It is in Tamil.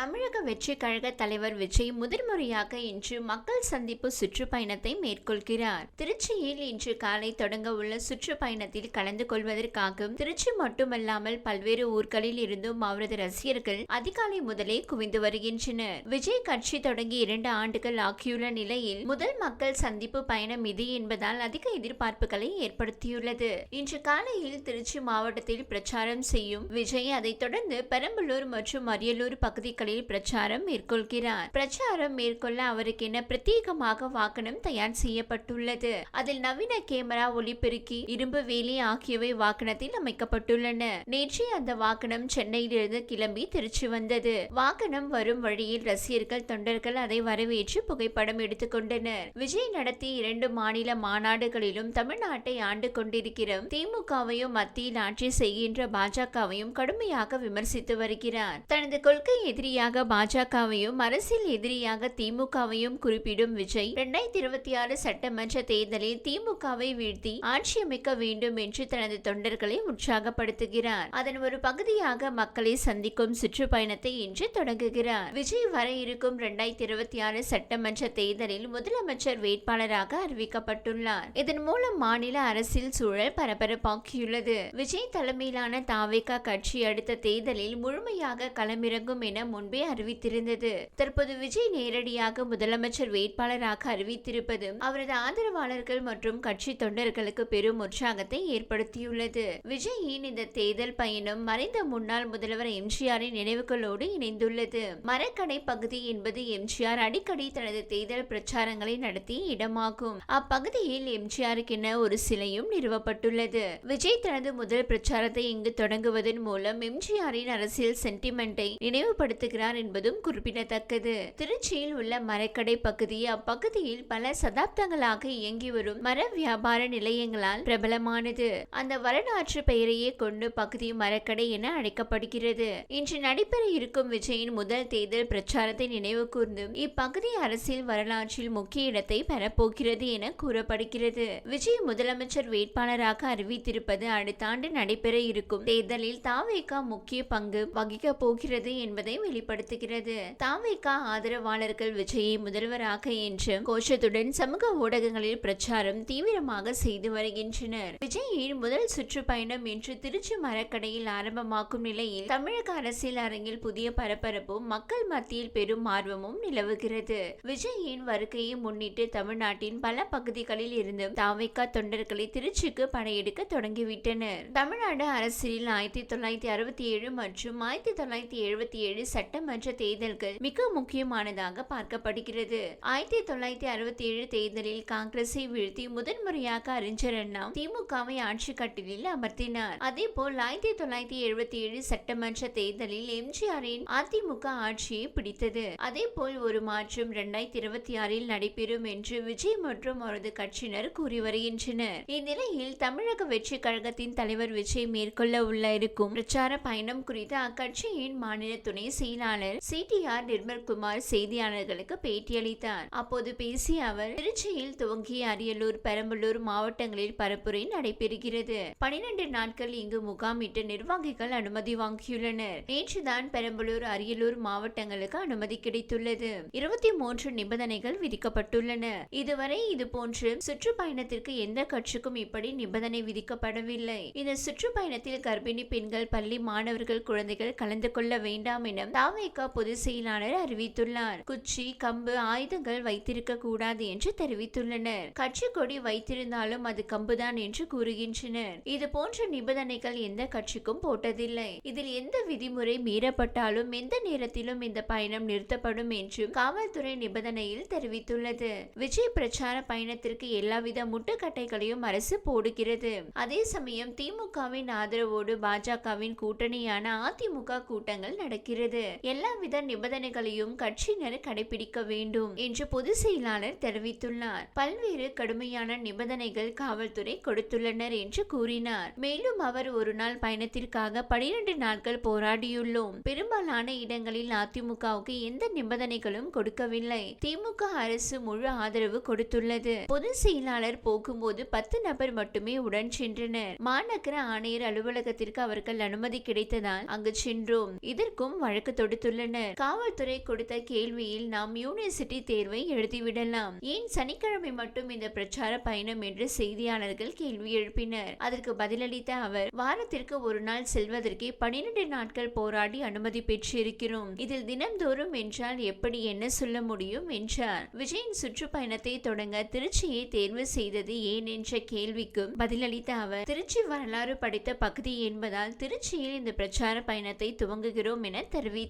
தமிழக வெற்றி கழக தலைவர் விஜய் முதன்முறையாக இன்று மக்கள் சந்திப்பு சுற்றுப்பயணத்தை மேற்கொள்கிறார். திருச்சியில் இன்று காலை தொடங்க உள்ள சுற்றுப்பயணத்தில் கலந்து கொள்வதற்காக திருச்சி மட்டுமல்லாமல் பல்வேறு ஊர்களில் இருந்தும் அவரது ரசிகர்கள் அதிகாலை முதலே குவிந்து வருகின்றனர். விஜய் கட்சி தொடங்கி இரண்டு ஆண்டுகள் ஆகியுள்ள நிலையில் முதல் மக்கள் சந்திப்பு பயணம் இது என்பதால் அதிக எதிர்பார்ப்புகளை ஏற்படுத்தியுள்ளது. இன்று காலையில் திருச்சி மாவட்டத்தில் பிரச்சாரம் செய்யும் விஜய் அதைத் தொடர்ந்து பெரம்பலூர் மற்றும் அரியலூர் பகுதிகளில் பிரச்சாரம் மேற்கொள்கிறார். பிரச்சாரம் மேற்கொள்ள அவருக்கென பிரத்யேகமாக வாகனம் தயார் செய்யப்பட்டுள்ளது? அதில் நவீன கேமரா ஒளிபெருக்கி இரும்பு வேலி ஆகியவை வாகனத்தில் அமைக்கப்பட்டுள்ளன. நேற்று அந்த வாகனம் சென்னையிலிருந்து கிளம்பி திருச்சி வந்தது. வாகனம் வரும் வழியில் ரசிகர்கள் தொண்டர்கள் அதை வரவேற்று புகைப்படம் எடுத்துக்கொண்டனர் விஜய் நடத்திய இரண்டு மாநில மாநாடுகளிலும் தமிழ்நாட்டை ஆண்டு கொண்டிருக்கிறோம். திமுகவையும் மத்தியில் ஆட்சி செய்கின்ற பாஜகவையும் கடுமையாக விமர்சித்து வருகிறார். தனது கொள்கை எதிரி எதிரியாக பாஜகவையும் அரசியல் எதிரியாக திமுகவையும் குறிப்பிடும் விஜய் இரண்டாயிரத்தி இருபத்தி ஆறு சட்டமன்ற தேர்தலில் திமுகவை வீழ்த்தி ஆட்சி அமைக்க வேண்டும் என்று தனது தொண்டர்களை உற்சாகப்படுத்துகிறார். அதன் ஒரு பகுதியாக மக்களை சந்திக்கும் சுற்றுப்பயணத்தை இன்று தொடங்குகிறார். விஜய் வர இருக்கும் இரண்டாயிரத்தி இருபத்தி ஆறு சட்டமன்ற தேர்தலில் முதலமைச்சர் வேட்பாளராக அறிவிக்கப்பட்டுள்ளார். இதன் மூலம் மாநில அரசியல் சூழல் பரபரப்பாக்கியுள்ளது. விஜய் தலைமையிலான தாவேகா கட்சி அடுத்த தேர்தலில் முழுமையாக களமிறங்கும் என முன்பே அறிவித்திருந்தது. தற்போது விஜய் நேரடியாக முதலமைச்சர் வேட்பாளராக அறிவித்திருப்பது அவரது ஆதரவாளர்கள் மற்றும் கட்சி தொண்டர்களுக்கு பெரும் உற்சாகத்தை ஏற்படுத்தியுள்ளது. விஜயின் இந்த தேர்தல் பயணம் மறைந்த முன்னாள் முதல்வர் எம்ஜிஆரின் நினைவுகளோடு இணைந்துள்ளது? மரக்கடை பகுதி என்பது எம்ஜிஆர் அடிக்கடி தனது தேர்தல் பிரச்சாரங்களை நடத்திய இடமாகும். அப்பகுதியில் எம்ஜிஆருக்கென ஒரு சிலையும் நிறுவப்பட்டுள்ளது. விஜய் தனது முதல் பிரச்சாரத்தை இங்கு தொடங்குவதன் மூலம் எம்ஜிஆரின் அரசியல் சென்டிமெண்டை நினைவுபடுத்த நினைவுபடுத்துகிறார் என்பதும் குறிப்பிடத்தக்கது. திருச்சியில் உள்ள மரக்கடை பகுதி அப்பகுதியில் பல சதாப்தங்களாக இயங்கி வரும் மர வியாபார நிலையங்களால் பிரபலமானது. அந்த வரலாற்று பெயரையே கொண்டு பகுதி மரக்கடை என அழைக்கப்படுகிறது. இன்று நடைபெற இருக்கும் விஜயின் முதல் தேர்தல் பிரச்சாரத்தை நினைவு கூர்ந்து இப்பகுதி அரசியல் வரலாற்றில் முக்கிய இடத்தை பெறப்போகிறது என கூறப்படுகிறது. விஜய் முதலமைச்சர் வேட்பாளராக அறிவித்திருப்பது அடுத்த ஆண்டு நடைபெற இருக்கும் தேர்தலில் தாவேகா முக்கிய பங்கு வகிக்க போகிறது என்பதை வெளி வெளிப்படுத்துகிறது தாவேகா ஆதரவாளர்கள் விஜயை முதல்வராக என்று கோஷத்துடன் சமூக ஊடகங்களில் பிரச்சாரம் தீவிரமாக செய்து வருகின்றனர். விஜயின் முதல் சுற்றுப்பயணம் என்று திருச்சி மரக்கடையில் ஆரம்பமாக்கும் நிலையில் தமிழக அரசியல் அரங்கில் புதிய பரபரப்பும் மக்கள் மத்தியில் பெரும் ஆர்வமும் நிலவுகிறது. விஜயின் வருகையை முன்னிட்டு தமிழ்நாட்டின் பல பகுதிகளில் இருந்து தாவேகா தொண்டர்களை திருச்சிக்கு படையெடுக்க தொடங்கிவிட்டனர். தமிழ்நாடு அரசியலில் ஆயிரத்தி தொள்ளாயிரத்தி அறுபத்தி ஏழு மற்றும் ஆயிரத்தி தொள்ளாயிரத்தி எழுபத்தி ஏழு சட்ட சட்டமன்ற தேர்தல்கள் மிக முக்கியமானதாக பார்க்கப்படுகிறது. ஆயிரத்தி தொள்ளாயிரத்தி அறுபத்தி ஏழு தேர்தலில் காங்கிரஸை வீழ்த்தி முதன்முறையாக அறிஞர் அண்ணா திமுகவை ஆட்சி கட்டிலில் அமர்த்தினார். அதே போல் ஆயிரத்தி தொள்ளாயிரத்தி எழுபத்தி ஏழு சட்டமன்ற தேர்தலில் எம்ஜிஆரின் அதிமுக ஆட்சியை பிடித்தது. அதே போல் ஒரு மாற்றம் இரண்டாயிரத்தி இருபத்தி ஆறில் நடைபெறும் என்று விஜய் மற்றும் அவரது கட்சியினர் கூறி வருகின்றனர். இந்நிலையில் தமிழக வெற்றி கழகத்தின் தலைவர் விஜய் மேற்கொள்ள உள்ள இருக்கும் பிரச்சார பயணம் குறித்து அக்கட்சியின் மாநில துணை செயலாளர் சி சிடிஆர் நிர்மல்குமார் செய்தியாளர்களுக்கு பேட்டியளித்தார். அப்போது பேசிய அவர் திருச்சியில் துவங்கிய அரியலூர் பெரம்பலூர் மாவட்டங்களில் பரப்புரை நடைபெறுகிறது. பனிரெண்டு நாட்கள் இங்கு முகாமிட்டு நிர்வாகிகள் அனுமதி வாங்கியுள்ளனர். நேற்றுதான் பெரம்பலூர் அரியலூர் மாவட்டங்களுக்கு அனுமதி கிடைத்துள்ளது. இருபத்தி மூன்று நிபந்தனைகள் விதிக்கப்பட்டுள்ளன. இதுவரை இது போன்று சுற்றுப்பயணத்திற்கு எந்த கட்சிக்கும் இப்படி நிபந்தனை விதிக்கப்படவில்லை. இந்த சுற்றுப்பயணத்தில் கர்ப்பிணி பெண்கள் பள்ளி மாணவர்கள் குழந்தைகள் கலந்து கொள்ள வேண்டாம் என அமெரிக்கா பொதுச் செயலாளர் அறிவித்துள்ளார். குச்சி கம்பு ஆயுதங்கள் வைத்திருக்க கூடாது என்று தெரிவித்துள்ளனர். கட்சி கொடி வைத்திருந்தாலும் அது கம்புதான் என்று கூறுகின்றனர். இது போன்ற நிபந்தனைகள் எந்த கட்சிக்கும் போட்டதில்லை. இதில் எந்த விதிமுறை மீறப்பட்டாலும் எந்த நேரத்திலும் இந்த பயணம் நிறுத்தப்படும் என்றும் காவல்துறை நிபந்தனையில் தெரிவித்துள்ளது. விஜய் பிரச்சார பயணத்திற்கு எல்லாவித முட்டுக்கட்டைகளையும் அரசு போடுகிறது. அதே சமயம் திமுகவின் ஆதரவோடு பாஜகவின் கூட்டணியான அதிமுக கூட்டங்கள் நடக்கிறது. எல்லாவித நிபந்தனைகளையும் கட்சியினர் கடைபிடிக்க வேண்டும் என்று பொதுச் செயலாளர் தெரிவித்துள்ளார். பல்வேறு கடுமையான நிபந்தனைகள் காவல்துறை கொடுத்துள்ளனர் என்று கூறினார். மேலும் அவர் ஒரு நாள் பயணத்திற்காக பனிரெண்டு நாட்கள் போராடியுள்ளோம். பெரும்பாலான இடங்களில் அதிமுகவுக்கு எந்த நிபந்தனைகளும் கொடுக்கவில்லை. திமுக அரசு முழு ஆதரவு கொடுத்துள்ளது. பொதுச் செயலாளர் போகும்போது பத்து நபர் மட்டுமே உடன் சென்றனர். மாநகர ஆணையர் அலுவலகத்திற்கு அவர்கள் அனுமதி கிடைத்ததால் அங்கு சென்றோம். இதற்கும் வழக்கு தொடர் கொடுத்துள்ளனர். காவல்துறை கொடுத்த கேள்வியில் நாம் யூனிவர்சிட்டி தேர்வை எழுதிவிடலாம். ஏன் சனிக்கிழமை மட்டும் இந்த பிரச்சார பயணம் என்று செய்தியாளர்கள் கேள்வி எழுப்பினர். அதற்கு பதிலளித்த அவர் வாரத்திற்கு ஒரு நாள் செல்வதற்கே பனிரெண்டு நாட்கள் போராடி அனுமதி பெற்றிருக்கிறோம். இதில் தினம்தோறும் என்றால் எப்படி என்ன சொல்ல முடியும் என்றார். விஜயின் சுற்றுப்பயணத்தை தொடங்க திருச்சியை தேர்வு செய்தது ஏன் என்ற கேள்விக்கும் பதிலளித்த அவர் திருச்சி வரலாறு படித்த பகுதி என்பதால் திருச்சியில் இந்த பிரச்சார பயணத்தை துவங்குகிறோம் என தெரிவித்தார்.